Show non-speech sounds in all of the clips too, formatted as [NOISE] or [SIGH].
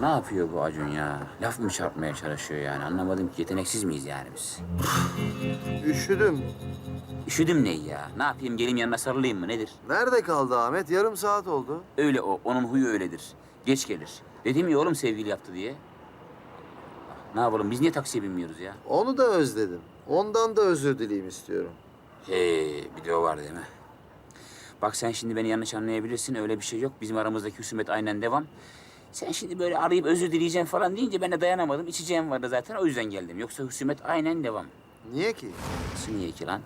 Ne yapıyor bu Acun ya? Laf mı çarpmaya çalışıyor yani? Anlamadım ki yeteneksiz miyiz yani biz? Üşüdüm. Üşüdüm ne ya? Ne yapayım geleyim yanına sarılayım mı nedir? Nerede kaldı Ahmet? Yarım saat oldu. Öyle o. Onun huyu öyledir. Geç gelir. Dedim ya oğlum sevgili yaptı diye. Ne yapalım biz niye taksiye binmiyoruz ya? Onu da özledim. Ondan da özür dileyim istiyorum. He, bir de o var değil mi? Bak sen şimdi beni yanlış anlayabilirsin. Öyle bir şey yok. Bizim aramızdaki husumet aynen devam. Sen şimdi böyle arayıp özür dileyeceğim falan deyince ben de dayanamadım. İçeceğim vardı zaten o yüzden geldim. Yoksa husumet aynen devam. Niye ki? Nasıl niye ki lan?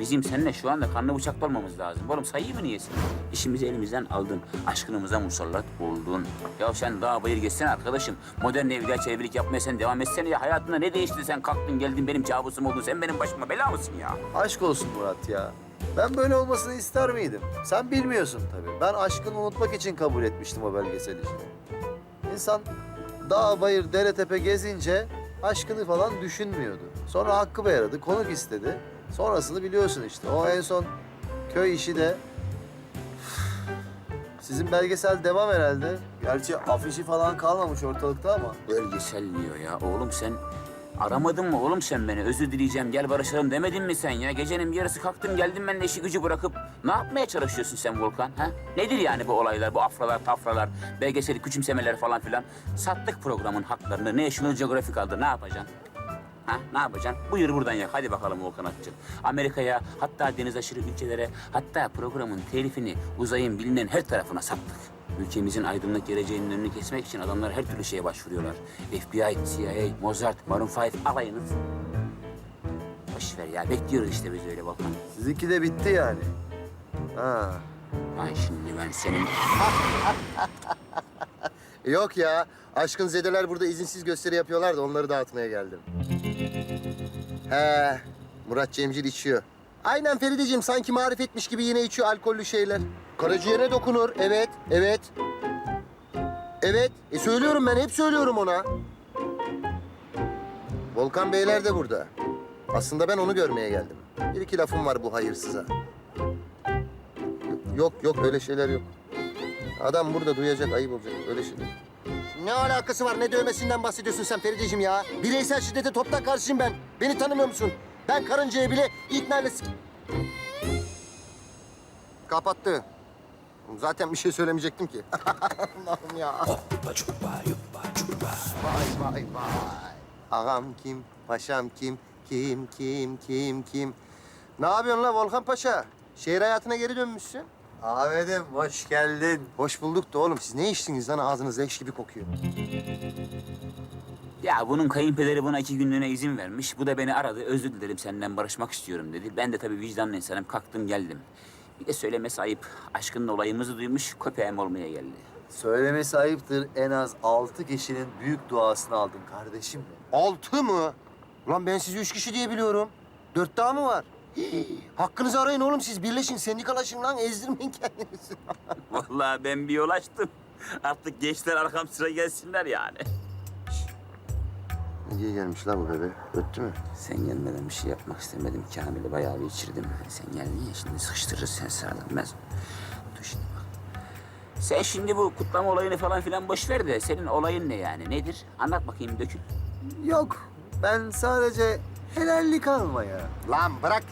Bizim seninle şu anda kanlı bıçaklı olmamız lazım. Oğlum sayıyı mı niyesin? İşimizi elimizden aldın. Aşkınımıza musallat oldun. Ya sen daha bayır geçsene arkadaşım. Modern evliya çevirilik yapmaya sen devam etsene ya. Hayatında ne değişti sen kalktın geldin benim kabusum oldun. Sen benim başıma bela mısın ya? Aşk olsun Murat ya. Ben böyle olmasını ister miydim? Sen bilmiyorsun tabii. Ben aşkını unutmak için kabul etmiştim o belgesel işini. İnsan dağ, bayır, dere, tepe gezince aşkını falan düşünmüyordu. Sonra hakkı bey konuk istedi. Sonrasını biliyorsun işte. O en son köy işi de... Sizin belgesel devam herhalde. Gerçi afişi falan kalmamış ortalıkta ama. Belgesel diyor ya. Oğlum sen aramadın mı oğlum sen beni? Özür dileyeceğim gel barışalım demedin mi sen ya? Gecenin bir yarısı kalktın geldin benimle işi gücü bırakıp ne yapmaya çalışıyorsun sen Volkan? Ha? Nedir yani bu olaylar, bu afralar, tafralar, belgeseli küçümsemeler falan filan? Sattık programın haklarını. National Geographic aldı. Ne yapacaksın? Ha, ne yapacaksın? Buyur buradan yak. Hadi bakalım Volkan Akçıl. Amerika'ya, hatta deniz aşırı ülkelere, hatta programın telifini uzayın bilinen her tarafına sattık. Ülkemizin aydınlık geleceğinin önünü kesmek için adamlar her türlü şeye başvuruyorlar. FBI, CIA, Mozart, Maroon 5 alayınız. Boş ver ya. Bekliyoruz işte biz öyle Volkan. Sizinki de bitti yani. Ha. Ay şimdi ben senin... [LAUGHS] Yok ya. Aşkın zedeler burada izinsiz gösteri yapıyorlar da onları dağıtmaya geldim. He. Murat Cemcil içiyor. Aynen Ferideciğim sanki marifetmiş gibi yine içiyor alkollü şeyler. Karaciğere dokunur. Evet, evet. Evet. E söylüyorum ben hep söylüyorum ona. Volkan Beyler de burada. Aslında ben onu görmeye geldim. Bir iki lafım var bu hayırsıza. Yok yok öyle şeyler yok. Adam burada duyacak, ayıp olacak. Öyle şey değil. Ne alakası var? Ne dövmesinden bahsediyorsun sen Ferideciğim ya? Bireysel şiddete toptan karşıyım ben. Beni tanımıyor musun? Ben karıncaya bile ikna s- Kapattı. Zaten bir şey söylemeyecektim ki. [LAUGHS] Allah'ım ya. Vay vay vay. Ağam kim? Paşam kim? Kim, kim, kim, kim? Ne yapıyorsun la Volkan Paşa? Şehir hayatına geri dönmüşsün. Ahmet'im hoş geldin. Hoş bulduk da oğlum siz ne içtiniz lan ağzınız leş gibi kokuyor. Ya bunun kayınpederi buna iki günlüğüne izin vermiş. Bu da beni aradı. Özür dilerim senden barışmak istiyorum dedi. Ben de tabii vicdanlı insanım. Kalktım geldim. Bir de söylemesi ayıp. Aşkının olayımızı duymuş. Köpeğim olmaya geldi. Söylemesi ayıptır en az altı kişinin büyük duasını aldın kardeşim. Altı mı? Ulan ben sizi üç kişi diye biliyorum. Dört daha mı var? Hii, [GASPS] Hakkınızı arayın oğlum siz. Birleşin, sendikalaşın lan. Ezdirmeyin kendinizi. [LAUGHS] Vallahi ben bir yol açtım. Artık gençler arkam sıra gelsinler yani. Niye gelmiş la bu bebe? Öttü mü? Sen gelmeden bir şey yapmak istemedim. Kamil'i bayağı bir içirdim. Sen geldin ya şimdi sıkıştırırız sen sağlanmaz. Dur şimdi bak. Sen şimdi bu kutlama olayını falan filan boş ver de senin olayın ne yani? Nedir? Anlat bakayım dökül. Yok ben sadece helallik almaya. Lan bırak.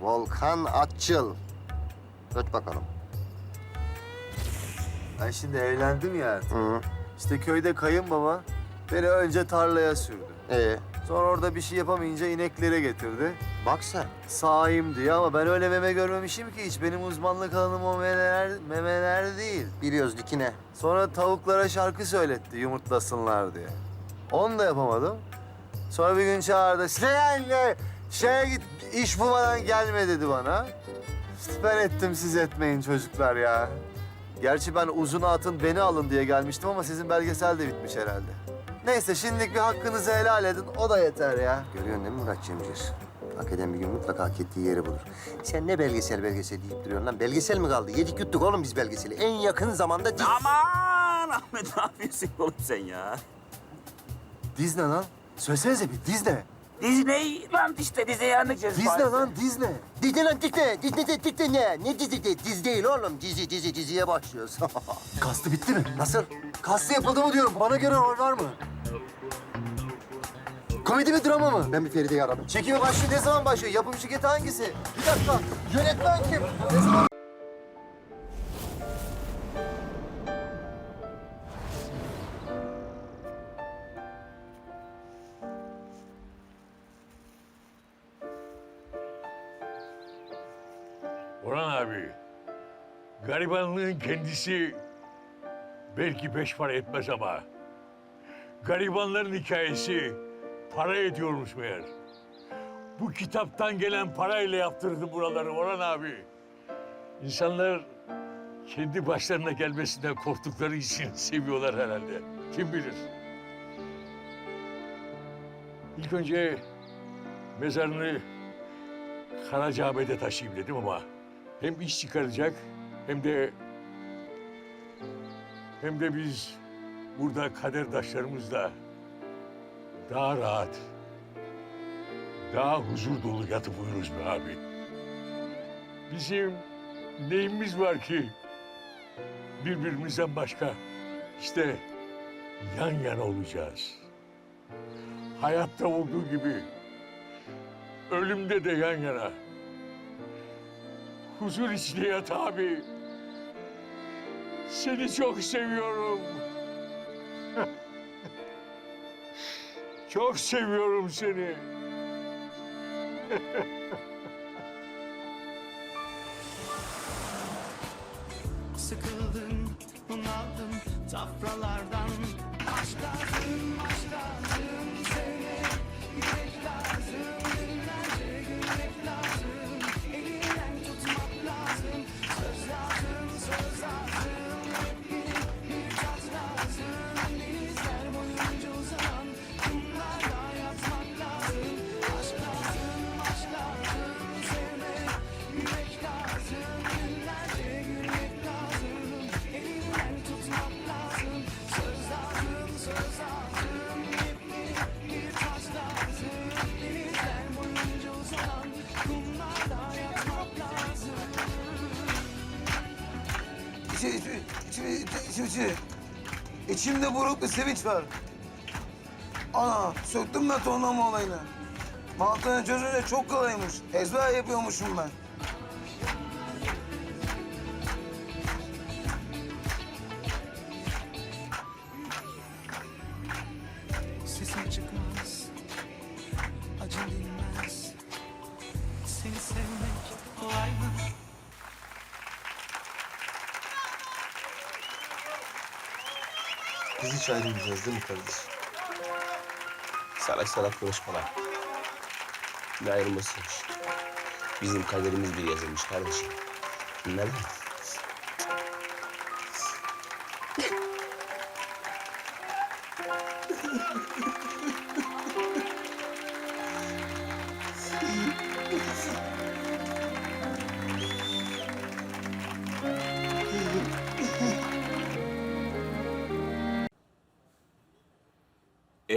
Volkan Atçıl. Öt bakalım. Ben şimdi evlendim ya. Hı. İşte köyde kayınbaba beni önce tarlaya sürdü. Ee, Sonra orada bir şey yapamayınca ineklere getirdi. bak sen. Sağayım diye ama ben öyle meme görmemişim ki hiç. Benim uzmanlık alanım o memeler, memeler değil. Biliyoruz dikine. Sonra tavuklara şarkı söyletti yumurtlasınlar diye. Onu da yapamadım. Sonra bir gün çağırdı. Sen de şeye git iş bulmadan gelme dedi bana. Ben ettim siz etmeyin çocuklar ya. Gerçi ben uzun atın beni alın diye gelmiştim ama sizin belgesel de bitmiş herhalde. Neyse şimdilik bir hakkınızı helal edin o da yeter ya. Görüyorsun değil mi Murat Cemcir? Hak eden bir gün mutlaka hak ettiği yeri bulur. Sen ne belgesel belgesel deyip duruyorsun lan? Belgesel mi kaldı? Yedik yuttuk oğlum biz belgeseli. En yakın zamanda... di- Aman Ahmet ne yapıyorsun oğlum sen ya? Diz ne lan? Söylesenize bir diz ne? Disneyland işte Disney'i anlayacağız. Disney lan Disney. Dizi lan Disney. Disney, Disney, Disney ne? Ne dizi de? Dizi değil oğlum. Dizi, dizi, diziye başlıyoruz. [LAUGHS] Kastı bitti mi? Nasıl? Kastı yapıldı mı diyorum. Bana göre rol var mı? Komedi mi drama mı? Ben bir Feride'yi aradım. Çekimi başlıyor. Ne zaman başlıyor? Yapım şirketi hangisi? Bir dakika. Yönetmen kim? Ne zaman? Garibanlığın kendisi belki beş para etmez ama garibanların hikayesi para ediyormuş meğer. Bu kitaptan gelen parayla yaptırdım buraları Orhan abi. İnsanlar kendi başlarına gelmesinden korktukları için [LAUGHS] seviyorlar herhalde. Kim bilir? İlk önce mezarını Karacaahmet'e taşıyayım dedim ama hem iş çıkaracak hem de hem de biz burada kaderdaşlarımızla daha rahat, daha huzur dolu yatıp uyuruz be abi. Bizim neyimiz var ki birbirimizden başka? İşte yan yana olacağız. Hayatta olduğu gibi ölümde de yan yana. Huzur içinde yat abi. Seni çok seviyorum. [LAUGHS] çok seviyorum seni. [LAUGHS] Bir sevinç var. Ana, söktüm ben tonlama olayını. Mantığını çözünce çok kolaymış. Ezber yapıyormuşum ben. Hiç ayrılmayacağız değil mi kardeşim? Salak salak konuşmalar. Ne ayrılmasıymış. Bizim kaderimiz bir yazılmış kardeşim. Bunlar ne?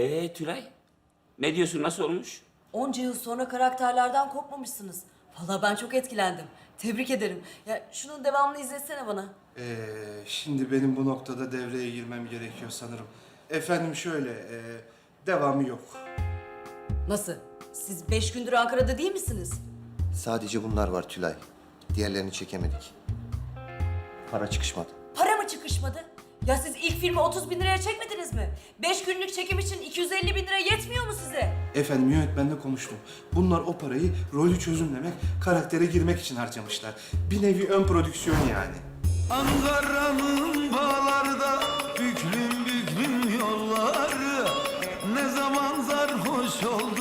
Ee Tülay? Ne diyorsun nasıl olmuş? Onca yıl sonra karakterlerden kopmamışsınız. Vallahi ben çok etkilendim. Tebrik ederim. Ya şunun devamını izletsene bana. Ee, şimdi benim bu noktada devreye girmem gerekiyor sanırım. Efendim şöyle, e, devamı yok. Nasıl? Siz beş gündür Ankara'da değil misiniz? Sadece bunlar var Tülay. Diğerlerini çekemedik. Para çıkışmadı. Para mı çıkışmadı? Ya siz ilk filmi 30 bin liraya çekmediniz mi? Beş günlük çekim için 250 bin lira yetmiyor mu size? Efendim yönetmenle konuştum. Bunlar o parayı rolü çözümlemek, karaktere girmek için harcamışlar. Bir nevi ön prodüksiyon yani. Ankara'nın bağlarda büklüm büklüm yolları Ne zaman sarhoş oldun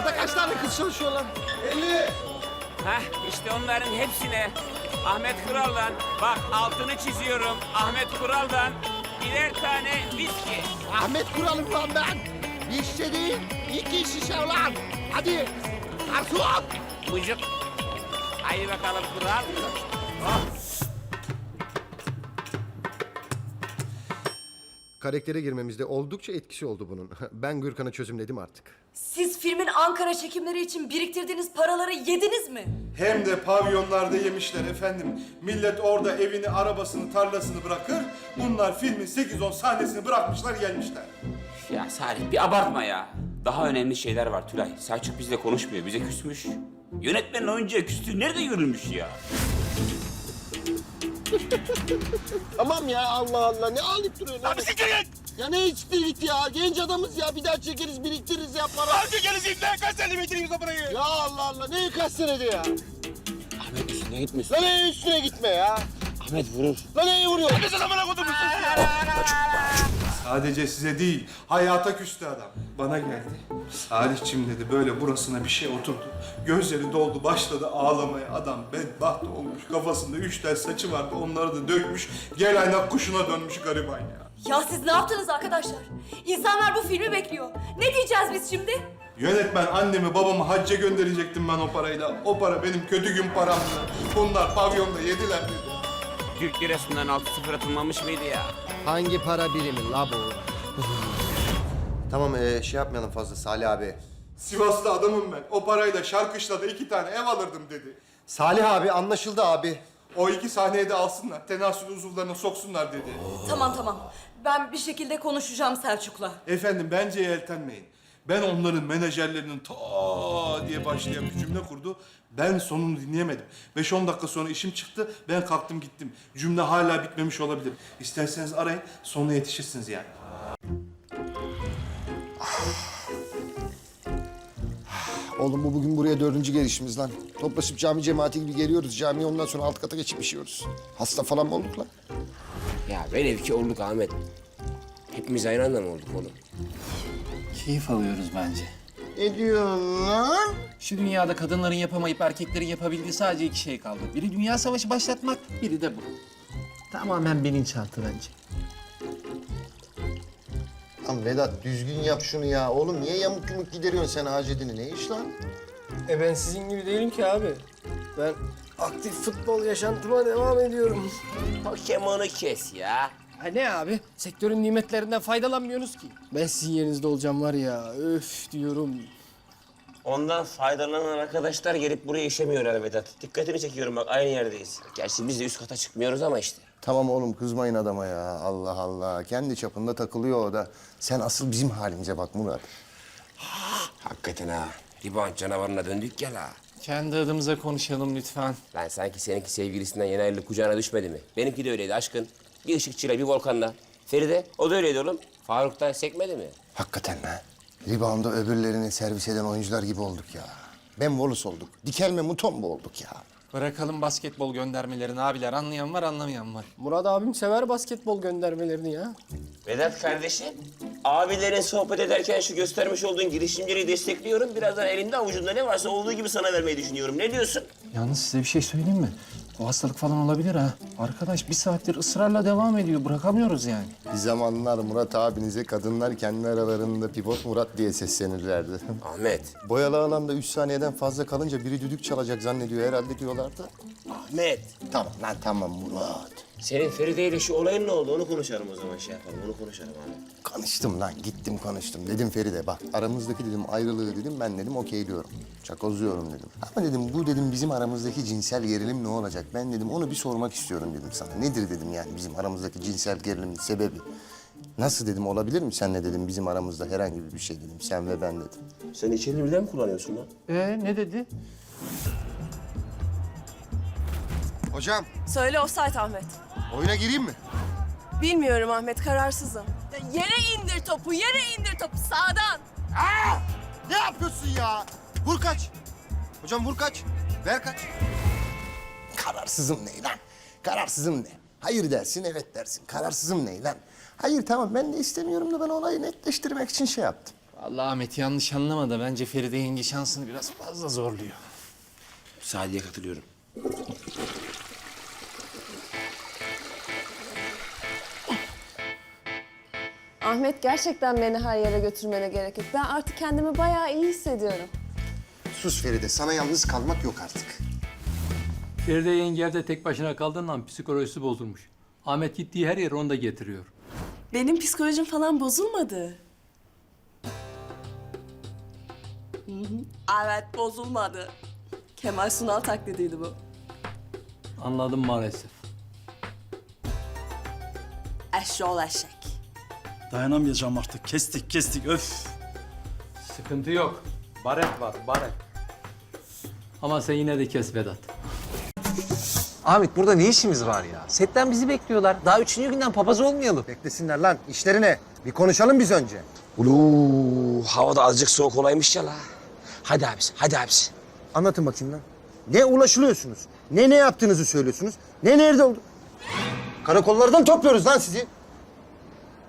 Burada kaç tane kız çalışıyor lan? Heh işte onların hepsine Ahmet Kural'dan bak altını çiziyorum Ahmet Kural'dan birer tane viski. Ahmet Kural'ım lan ben. Bir şişe değil, iki şişe ulan. Hadi. Garson. Bıcık. Haydi bakalım kral. Karaktere girmemizde oldukça etkisi oldu bunun. [LAUGHS] Ben Gürkan'ı çözümledim artık. Siz filmin Ankara çekimleri için biriktirdiğiniz paraları yediniz mi? Hem de pavyonlarda yemişler efendim. Millet orada evini, arabasını, tarlasını bırakır. Bunlar filmin 8-10 sahnesini bırakmışlar gelmişler. Ya Salih bir abartma ya. Daha önemli şeyler var Tülay. Selçuk bizle konuşmuyor, bize küsmüş. Yönetmenin oyuncuya küstüğü nerede görülmüş ya? Tamam ya Allah Allah ne alıp duruyorsun? Abi Ya ne içtirik ya? Genç adamız ya. Bir daha çekeriz biriktiririz ya para. Hadi geliriz ikna kaç sene bitiririz o parayı? Ya Allah Allah ne kaç senede ya? Ahmet üstüne gitmesin. Lan ne üstüne gitme ya? Ahmet vurur. Lan neyi vuruyor? Sadece size değil, hayata küstü adam. Bana geldi. Salihçim dedi, böyle burasına bir şey oturdu. Gözleri doldu, başladı ağlamaya. Adam bedbaht olmuş, kafasında üç tel saçı vardı, onları da dökmüş. Gel aynak kuşuna dönmüş gariban ya. Ya siz ne yaptınız arkadaşlar? İnsanlar bu filmi bekliyor. Ne diyeceğiz biz şimdi? Yönetmen annemi babamı hacca gönderecektim ben o parayla. O para benim kötü gün paramdı. Bunlar pavyonda yediler dedi. Türk lirasından 6-0 atılmamış mıydı ya? Hangi para birimi la bu? tamam ee, şey yapmayalım fazla Salih abi. Sivas'ta adamım ben. O parayla Şarkışla'da iki tane ev alırdım dedi. Salih abi anlaşıldı abi. O iki sahneyi de alsınlar, tenasül uzuvlarına soksunlar dedi. Tamam tamam. Ben bir şekilde konuşacağım Selçuk'la. Efendim bence yeltenmeyin. Ben onların menajerlerinin ta diye başlayan bir cümle kurdu. Ben sonunu dinleyemedim. 5-10 dakika sonra işim çıktı. Ben kalktım gittim. Cümle hala bitmemiş olabilir. İsterseniz arayın. Sonuna yetişirsiniz yani. Oğlum bu bugün buraya dördüncü gelişimiz lan. Toplaşıp cami cemaati gibi geliyoruz. Camiye ondan sonra alt kata geçip işiyoruz. Hasta falan mı olduk lan? Ya velev ki olduk Ahmet. Hepimiz aynı anda mı olduk oğlum? Keyif alıyoruz bence. Ne diyorsun lan? Şu dünyada kadınların yapamayıp erkeklerin yapabildiği sadece iki şey kaldı. Biri dünya savaşı başlatmak, biri de bu. Tamamen bilinçaltı bence. Lan Vedat düzgün yap şunu ya. Oğlum niye yamuk yumuk gideriyorsun sen hacedini? Ne iş lan? E ben sizin gibi değilim ki abi. Ben aktif futbol yaşantıma devam ediyorum. O kemanı kes ya. Ha ne abi? Sektörün nimetlerinden faydalanmıyorsunuz ki. Ben sizin yerinizde olacağım var ya. Öf diyorum. Ondan faydalanan arkadaşlar gelip buraya işemiyorlar Vedat. Dikkatini çekiyorum bak aynı yerdeyiz. Gerçi biz de üst kata çıkmıyoruz ama işte. Tamam oğlum kızmayın adama ya. Allah Allah. Kendi çapında takılıyor o da. Sen asıl bizim halimize bak Murat. Hakikaten ha. Rebound canavarına döndük ya la. Kendi adımıza konuşalım lütfen. Lan sanki seninki sevgilisinden yeni ayrılık kucağına düşmedi mi? Benimki de öyleydi aşkın. Bir ışıkçıyla bir volkanla. Feride o da öyleydi oğlum. Faruk'tan sekmedi mi? Hakikaten ha. Rebound'da öbürlerini servis eden oyuncular gibi olduk ya. Ben Volus olduk. Dikelme Mutombo olduk ya. Bırakalım basketbol göndermelerini abiler. Anlayan var, anlamayan var. Murat abim sever basketbol göndermelerini ya. Vedat kardeşim, abilerin sohbet ederken şu göstermiş olduğun girişimciliği destekliyorum. Birazdan elinde avucunda ne varsa olduğu gibi sana vermeyi düşünüyorum. Ne diyorsun? Yalnız size bir şey söyleyeyim mi? Bu hastalık falan olabilir ha. Arkadaş bir saattir ısrarla devam ediyor. Bırakamıyoruz yani. Bir zamanlar Murat abinize kadınlar kendi aralarında pivot Murat diye seslenirlerdi. Ahmet, Boyalı alanda üç saniyeden fazla kalınca biri düdük çalacak zannediyor herhalde diyorlardı. Ahmet. Tamam lan tamam Murat. Senin Feride ile şu olayın ne oldu? Onu konuşalım o zaman şey yapalım. Onu konuşalım Ahmet. Konuştum lan gittim konuştum. Dedim Feride bak aramızdaki dedim ayrılığı dedim ben dedim okey diyorum. Çakozluyorum dedim. Ama dedim bu dedim bizim aramızdaki cinsel gerilim ne olacak? Ben dedim onu bir sormak istiyorum dedim sana. Nedir dedim yani bizim aramızdaki cinsel gerilimin sebebi? Nasıl dedim olabilir mi senle dedim bizim aramızda herhangi bir şey dedim sen ve ben dedim. Sen içeri birden mi kullanıyorsun lan? Ee ne dedi? Hocam Söyle offside Ahmet. Oyuna gireyim mi? Bilmiyorum Ahmet, kararsızım. Yere indir topu, yere indir topu sağdan. Ne yapıyorsun ya? Vur kaç. Hocam vur kaç. Ver kaç. Kararsızım ne lan? Kararsızım ne? Hayır dersin, evet dersin. Kararsızım ne lan? Hayır tamam ben de istemiyorum da ben olayı netleştirmek için şey yaptım. Vallahi Ahmet yanlış anlama da bence Feride yenge şansını biraz fazla zorluyor. Sadiye katılıyorum. Ahmet gerçekten beni her yere götürmene gerek yok. Ben artık kendimi bayağı iyi hissediyorum. Sus Feride, sana yalnız kalmak yok artık. Feride yenge evde tek başına kaldığından psikolojisi bozulmuş. Ahmet gittiği her yere onu da getiriyor. Benim psikolojim falan bozulmadı. Hı hı. Evet bozulmadı. Kemal Sunal taklidiydi bu. Anladım maalesef. Eşşoğlu eşek. Dayanamayacağım artık. Kestik kestik öf. Sıkıntı yok. Baret var, baret. Ama sen yine de kes Vedat. Ahmet burada ne işimiz var ya? Setten bizi bekliyorlar. Daha üçüncü günden papaz olmayalım. Beklesinler lan, işleri ne? Bir konuşalım biz önce. Ulu havada azıcık soğuk olaymış ya la. Hadi abisi, hadi abisi. Anlatın bakayım lan. Ne ulaşılıyorsunuz? Ne ne yaptığınızı söylüyorsunuz? Ne nerede oldu? Karakollardan topluyoruz lan sizi.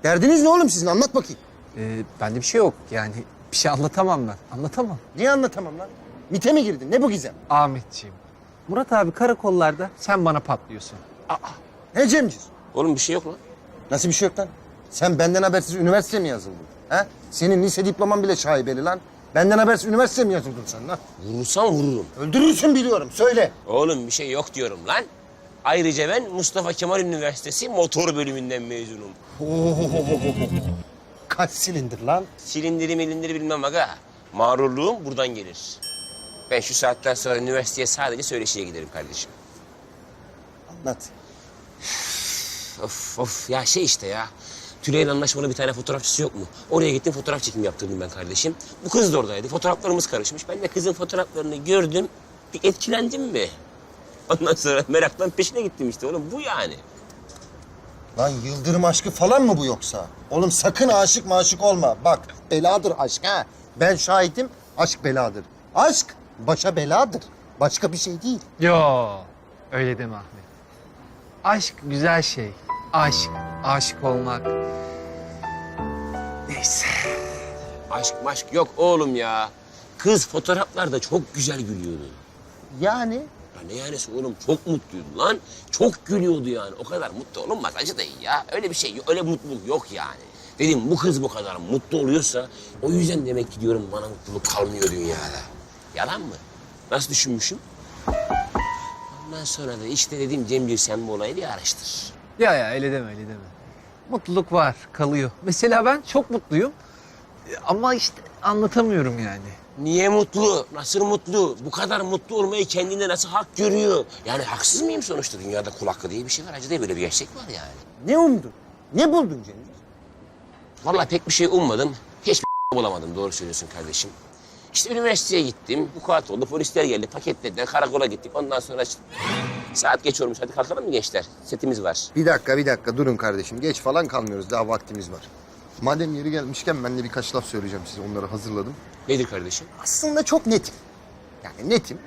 Derdiniz ne oğlum sizin? Anlat bakayım. Ee, bende bir şey yok yani. Bir şey anlatamam ben. Anlatamam. Niye anlatamam lan? MIT'e mi girdin? Ne bu gizem? Ahmetciğim. Murat abi karakollarda sen bana patlıyorsun. Ne Cemcir? Oğlum bir şey yok lan. Nasıl bir şey yok lan? Sen benden habersiz üniversiteye mi yazıldın? Ha? Senin lise diploman bile şaibeli lan. Benden habersiz üniversiteye mi yazıldın sen lan? Vurursam vururum. Öldürürsün biliyorum. Söyle. Oğlum bir şey yok diyorum lan. Ayrıca ben Mustafa Kemal Üniversitesi motor bölümünden mezunum. [LAUGHS] Kaç silindir lan? Silindiri milindiri bilmem aga. Mağrurluğum buradan gelir. Ben şu saatten sonra üniversiteye sadece söyleşiye giderim kardeşim. Anlat. Of of ya şey işte ya. Tülay'ın anlaşmalı bir tane fotoğrafçısı yok mu? Oraya gittim fotoğraf çekimi yaptırdım ben kardeşim. Bu kız da oradaydı. Fotoğraflarımız karışmış. Ben de kızın fotoğraflarını gördüm. Bir etkilendim mi? Ondan sonra meraktan peşine gittim işte oğlum. Bu yani. Lan yıldırım aşkı falan mı bu yoksa? Oğlum sakın aşık maşık olma. Bak beladır aşk ha. Ben şahidim aşk beladır. Aşk başa beladır. Başka bir şey değil. Yo öyle deme Ahmet. Aşk güzel şey. Aşk, aşık olmak. Neyse. Aşk maşk yok oğlum ya. Kız fotoğraflarda çok güzel gülüyordu. Yani Ya ne yani oğlum çok mutluydu lan. Çok gülüyordu yani. O kadar mutlu olunmaz acı değil ya. Öyle bir şey. Öyle mutluluk yok yani. Dedim bu kız bu kadar mutlu oluyorsa o yüzden demek ki diyorum bana mutluluk kalmıyor dünyada. Yalan mı? Nasıl düşünmüşüm? Ondan sonra da işte dedim Cemcir sen bu olayı bir araştır. Ya ya öyle deme öyle deme. Mutluluk var, kalıyor. Mesela ben çok mutluyum. Ama işte anlatamıyorum yani. Niye mutlu? Nasıl mutlu? Bu kadar mutlu olmayı kendine nasıl hak görüyor? Yani haksız mıyım sonuçta? Dünyada kul hakkı diye bir şey var. Acı diye böyle bir gerçek var yani. ne umdun? Ne buldun Cemil? Vallahi pek bir şey ummadım. Hiçbir [LAUGHS] bulamadım. Doğru söylüyorsun kardeşim. İşte üniversiteye gittim. Vukuat oldu. Polisler geldi. Paketlediler. Karakola gittik. Ondan sonra. Saat geç olmuş. Hadi kalkalım mı gençler? Setimiz var. Bir dakika bir dakika durun kardeşim. Geç falan kalmıyoruz. Daha vaktimiz var. Madem yeri gelmişken ben de birkaç laf söyleyeceğim size. Onları hazırladım. Nedir kardeşim? Aslında çok netim. Yani netim.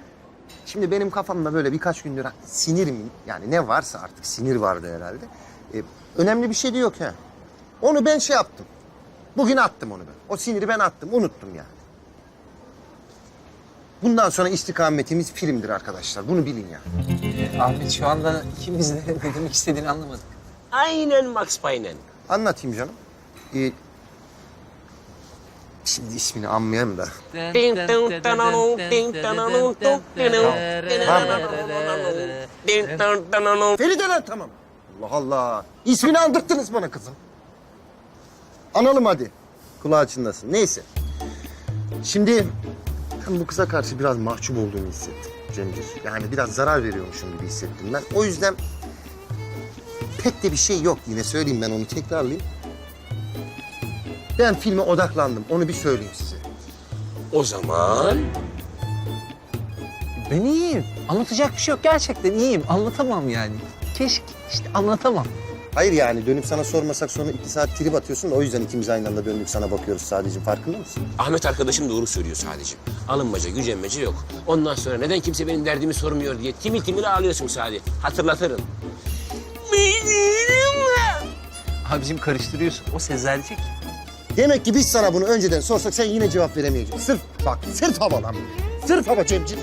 Şimdi benim kafamda böyle birkaç gündür sinir mi? Yani ne varsa artık sinir vardı herhalde. Ee, önemli bir şey de yok ha. Onu ben şey yaptım. Bugün attım onu ben. O siniri ben attım. Unuttum yani. Bundan sonra istikametimiz filmdir arkadaşlar. Bunu bilin ya. Ahmet şu anda ikimiz de ne demek istediğini anlamadık. Aynen Max Payne'en. Anlatayım canım. Ee, şimdi ismini anmayayım da. Feride lan tamam. Allah Allah. İsmini andırttınız bana kızım. Analım hadi. Kulağı çınlasın. Neyse. Şimdi ben bu kıza karşı biraz mahcup olduğumu hissettim Cemcir. Yani biraz zarar veriyormuşum gibi hissettim ben. O yüzden pek de bir şey yok. Yine söyleyeyim ben onu tekrarlayayım. Ben filme odaklandım. Onu bir söyleyeyim size. O zaman Ben iyiyim. Anlatacak bir şey yok. Gerçekten iyiyim. Anlatamam yani. Keşke işte anlatamam. Hayır yani dönüp sana sormasak sonra iki saat trip atıyorsun da o yüzden ikimiz aynı anda döndük sana bakıyoruz sadece farkında mısın? Ahmet arkadaşım doğru söylüyor sadece. Alınmaca, gücenmece yok. Ondan sonra neden kimse benim derdimi sormuyor diye timil timil ağlıyorsun sadece. Hatırlatırım. Abicim karıştırıyorsun. O Sezercik. Demek ki biz sana bunu önceden sorsak sen yine cevap veremeyeceksin. Sırf bak sırf hava lan. bu. Sırf hava Cemcir.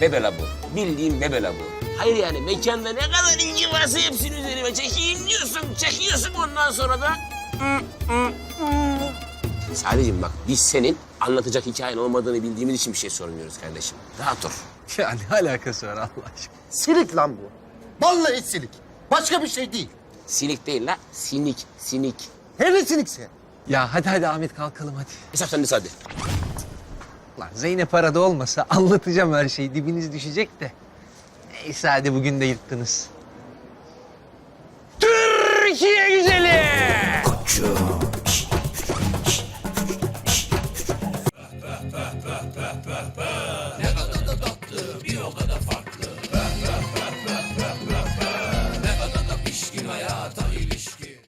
Bebela bu. Bildiğin bebela bu. Hayır yani mekanda ne kadar ilgi varsa hepsini üzerime çekeyim diyorsun. Çekiyorsun ondan sonra da... Sadece bak biz senin anlatacak hikayen olmadığını bildiğimiz için bir şey sormuyoruz kardeşim. Rahat dur. [LAUGHS] Ya ne alakası var Allah aşkına? Silik lan bu. Vallahi silik. Başka bir şey değil. Sinik değil la, sinik, sinik. Hele sinikse. Ya hadi hadi Ahmet kalkalım hadi. Hesap sende hadi. Lan Zeynep arada olmasa anlatacağım her şeyi. Dibiniz düşecek de. Neyse hadi bugün de yırttınız. Türkiye güzeli! Koçum.